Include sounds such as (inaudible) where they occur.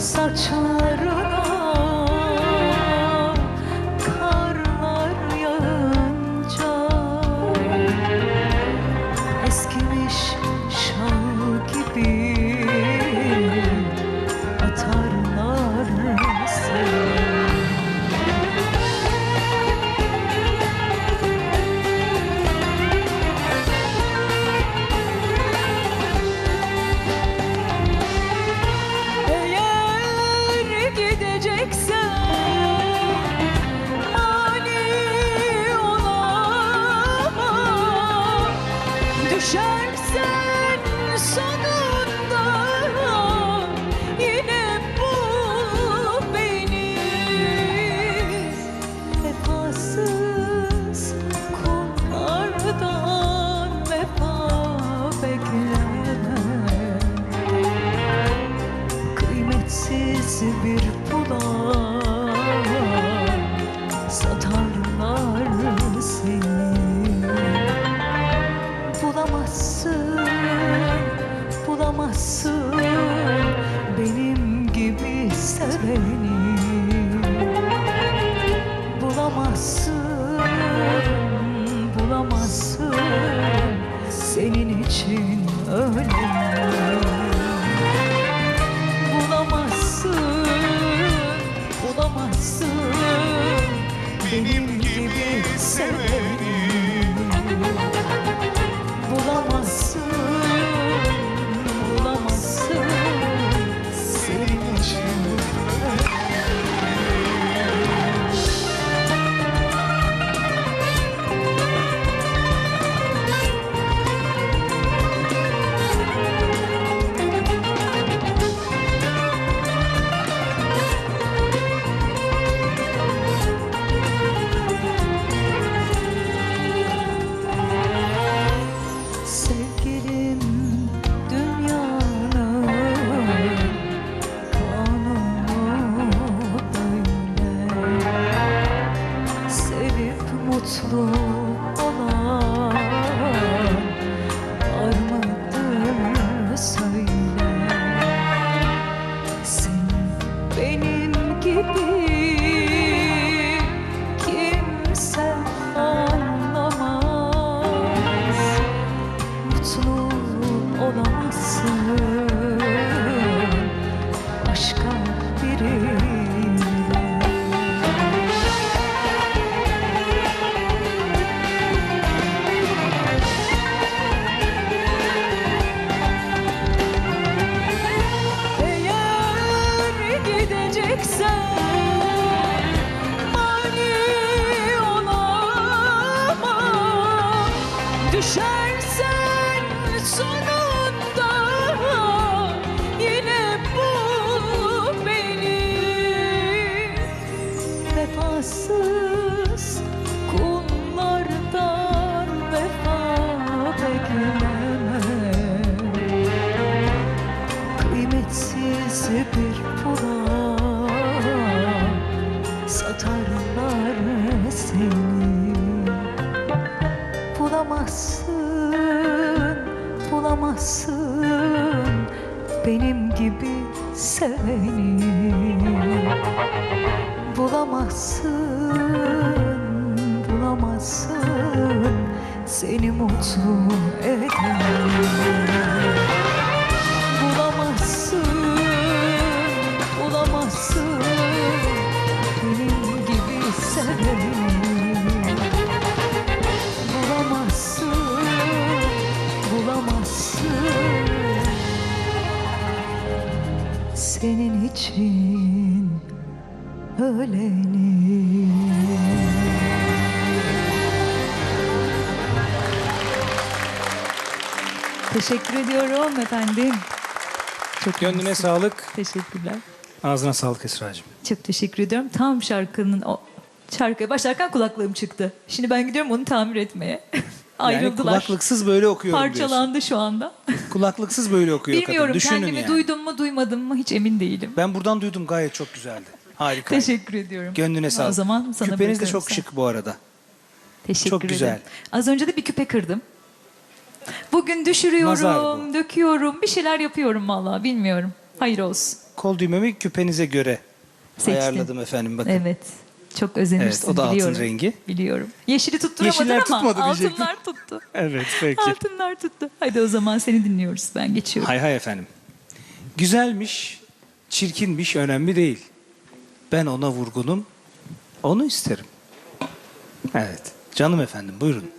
saçlarına Düşersen sonunda senin için öleni bulamazsın, bulamazsın benim gibi seveni. Düşersen sonunda yine bul beni. Vefasız kullardan vefa bekleme Kıymetsiz bir pula satarlar bulamazsın benim gibi seveni. Bulamazsın, bulamazsın seni mutlu senin için öleni. Teşekkür ediyorum efendim. Çok Gönlüne mersi. sağlık. Teşekkürler. Ağzına sağlık Esra'cığım. Çok teşekkür ediyorum. Tam şarkının o şarkıya başlarken kulaklığım çıktı. Şimdi ben gidiyorum onu tamir etmeye. (laughs) Yani Ayrıldılar. kulaklıksız böyle okuyorum diyorsun. Parçalandı şu anda. Kulaklıksız böyle okuyor Bilmiyorum kadın. Düşünün kendimi yani. duydum mu duymadım mı hiç emin değilim. Ben buradan duydum gayet çok güzeldi. Harika. Teşekkür ediyorum. Gönlüne sağlık. O zaman sana Küpeniz de bırakıyorum çok sen. şık bu arada. Teşekkür Çok ederim. güzel. Az önce de bir küpe kırdım. Bugün Nazar düşürüyorum, döküyorum, bir şeyler yapıyorum vallahi bilmiyorum. Hayır olsun. kol düğmemi küpenize göre Seçtin. ayarladım efendim bakın. Evet. Çok özenirsin Evet, o da altın biliyorum. rengi. Biliyorum. Yeşili tutturamadın Yeşiller ama tutmadı diyecektim. altınlar tuttu. (laughs) Evet peki. Altınlar tuttu. Hadi o zaman seni dinliyoruz. Ben geçiyorum. Hay hay efendim. Güzelmiş, çirkinmiş önemli değil. Ben ona vurgunum, onu isterim. Evet, canım efendim buyurun.